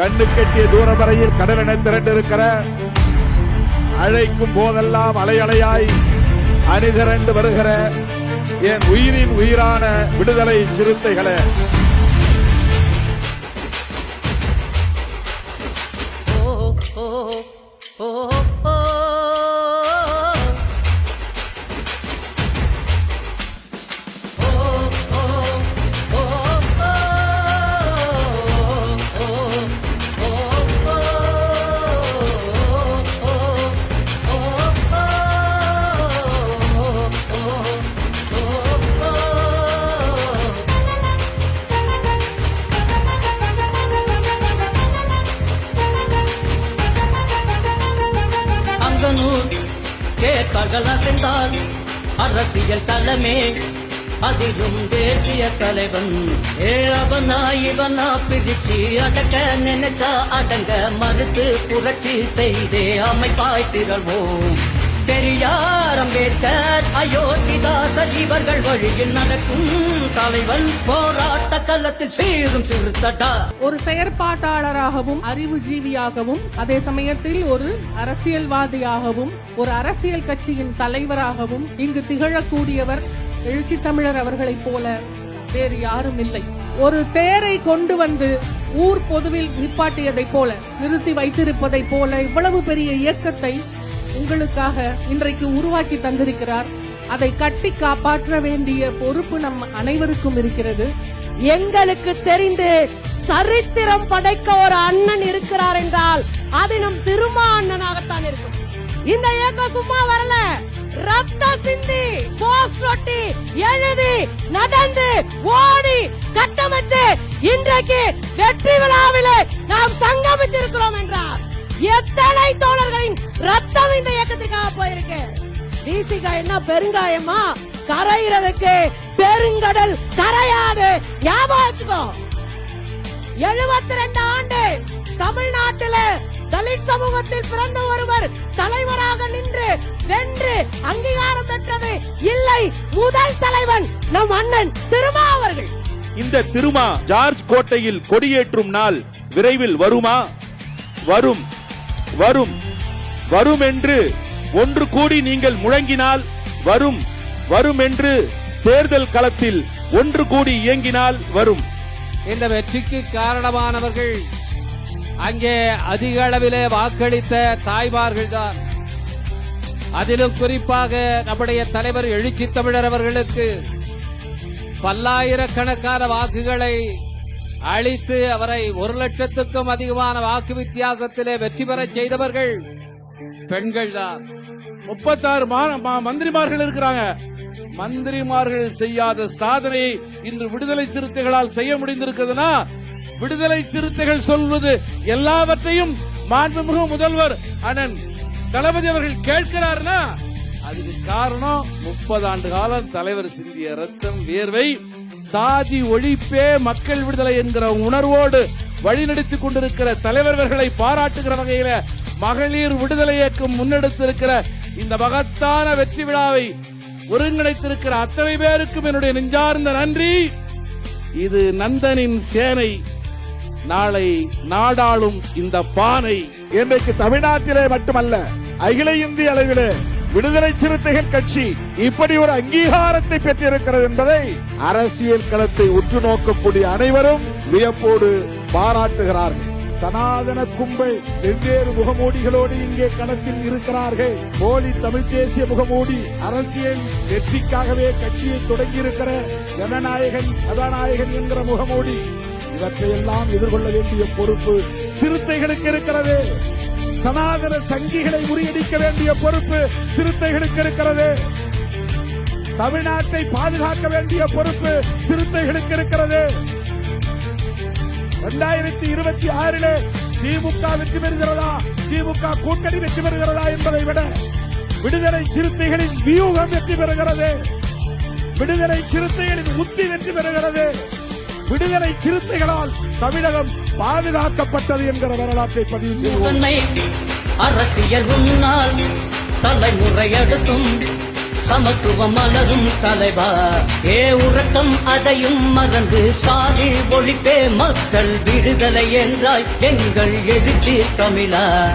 கண்ணு கட்டிய தூரம் வரையில் கடலென திரண்டிருக்கிற அழைக்கும் போதெல்லாம் அலையலையாய் அணிதிரண்டு வருகிற என் உயிரின் உயிரான விடுதலை சிறுத்தைகளே. அங்கனூர் கேட்பார்கள் அசைந்தால் அரசியல் களமே அதிலும் தேசிய தலைவன். ஏ அவனா இவனா பிரிச்சு அடக்க நினைச்சா அடங்க மறுத்து புரட்சி செய்தே அமைப்பாய் திரள்வோம் பெரியார் அம்பேத்கர் அயோத்திதாசர். இவர்கள் வழியில் நடக்கும் தலைவன் போராட்ட களத்தில் சீரும் சிறுத்தட்டா. ஒரு செயற்பாட்டாளராகவும் அறிவுஜீவியாகவும் அதே சமயத்தில் ஒரு அரசியல்வாதியாகவும் ஒரு அரசியல் கட்சியின் தலைவராகவும் இங்கு திகழக்கூடியவர் எழுச்சி தமிழர் அவர்களைப் போல வேறு யாரும் இல்லை. ஒரு தேரை கொண்டு வந்து ஊர் பொதுவில் நிப்பாட்டியதைப் போல நிறுத்தி வைத்திருப்பதைப் போல இவ்வளவு பெரிய இயக்கத்தை உங்களுக்காக இன்றைக்கு உருவாக்கி தந்திருக்கிறார். அதை கட்டி காப்பாற்ற வேண்டிய பொறுப்பு நம் அனைவருக்கும் இருக்கிறது. எங்களுக்கு தெரிந்து சரித்திரம் படைக்க ஒரு அண்ணன் இருக்கிறார் என்றால் அது நம் திருமா அண்ணனாகத்தான் இருக்கும். இந்த இயக்கம் சும்மா வரல. ரத்த சிந்தி போஸ்ட் ஒட்டி எழுதி நடந்து ஓடி கட்டமைச்சு இன்றைக்கு வெற்றி விழாவிலே நாம் சங்கமித்திருக்கிறோம் என்றார். எத்தனை தோழர் டிசிகா என்ன பெருங்காயமா? கரைகிறதுக்கு பெருங்கடல் கரையாது. ஞாபகம் வச்சுக்கோ. எழுபத்தி ரெண்டு ஆண்டு தமிழ்நாட்டில தலித் சமூகத்தில் பிறந்த ஒருவர் தலைவராக நின்று வென்று அங்கீகாரம் பெற்றது இல்லை. முதல் தலைவன் நம் அண்ணன் திருமா அவர்கள். இந்த திருமா ஜார்ஜ் கோட்டையில் கொடியேற்றும் நாள் விரைவில் வருமா? வரும். வரும். வரும் என்று ஒன்று கூடி நீங்கள் முழங்கினால் வரும் வரும் என்று தேர்தல் களத்தில் ஒன்று கூடி இயங்கினால் வரும். இந்த வெற்றிக்கு காரணமானவர்கள் அங்கே அதிக அளவிலே வாக்களித்த தாய்மார்கள் தான் அதிலும் குறிப்பாக நம்முடைய தலைவர் எழுச்சி தமிழர் அவர்களுக்கு பல்லாயிரக்கணக்கான வாக்குகளை அளித்து அவரை ஒரு லட்சத்துக்கும் அதிகமான வாக்கு வித்தியாசத்திலே வெற்றி பெறச் செய்தவர்கள் பெண்கள் தான் முப்பத்தாறு மந்திரிமார்கள் இருக்கிறாங்க. மந்திரிமார்கள் செய்யாத சாதனையை இன்று விடுதலை சிறுத்தைகளால் செய்ய முடிந்திருக்குதுன்னா விடுதலை சிறுத்தைகள் சொல்வது எல்லாவற்றையும் மாண்புமிகு முதல்வர் அண்ணன் தளபதி அவர்கள் கேட்கிறார்னா அதுக்கு காரணம் முப்பது ஆண்டு காலம் தலைவர் சிந்திய ரத்தம் வியர்வை சாதி ஒழிப்பே மக்கள் விடுதலை என்கிற உணர்வோடு வழிநடத்தி கொண்டிருக்கிற தலைவர்களை பாராட்டுகிற வகையில மகளிர் விடுதலை இயக்கம் முன்னெடுத்திருக்கிற இந்த மகத்தான வெற்றி விழாவை ஒருங்கிணைத்திருக்கிற அத்தனை பேருக்கும் என்னுடைய நெஞ்சார்ந்த நன்றி. இது நந்தனின் சேனை. நாளை நாடாளும் இந்த பானை. இன்றைக்கு தமிழ்நாட்டிலே மட்டுமல்ல அகில இந்திய அளவிலே விடுதலை சிறுத்தைகள் கட்சி இப்படி ஒரு அங்கீகாரத்தை பெற்றிருக்கிறது என்பதை அரசியல் களத்தை உற்று நோக்கக்கூடிய அனைவரும் வியப்போடு பாராட்டுகிறார்கள். சனாதன கும்பல் வெவ்வேறு முகமூடிகளோடு இங்கே களத்தில் இருக்கிறார்கள். போலி தமிழ் தேசிய முகமூடி அரசியல் வெற்றிக்காகவே கட்சியை தொடங்கியிருக்கிற ஜனநாயகன் கதாநாயகன் என்கிற முகமூடி. இவற்றையெல்லாம் எதிர்கொள்ள வேண்டிய பொறுப்பு சிறுத்தைகளுக்கு இருக்கிறது. சனாதன சங்கிகளை முறியடிக்க வேண்டிய பொறுப்பு சிறுத்தைகளுக்கு இருக்கிறது. தமிழ்நாட்டை பாதுகாக்க வேண்டிய பொறுப்பு சிறுத்தைகளுக்கு இருக்கிறது. இரண்டாயிரத்தி இருபத்தி ஆறில் திமுக வெற்றி பெறுகிறதா? திமுக கூட்டணி வெற்றி பெறுகிறதா என்பதை விட விடுதலை சிறுத்தைகளின் வியூகம் வெற்றி பெறுகிறது. விடுதலை சிறுத்தைகளின் உத்தி வெற்றி பெறுகிறது. விடுதலை சிறுத்தைகளால் தமிழகம் பாதுகாக்கப்பட்டது என்கிற வரலாற்றை பதிவு செய்வோம். அரசியல் முன்னால் தலைமுறை எடுத்தும் சமத்துவம் மலரும் தலைவா. ஏ உறக்கம் அதையும் மறந்து சாதி ஒழிப்பே மக்கள் விடுதலை என்றாய். எங்கள் எழுச்சி தமிழா.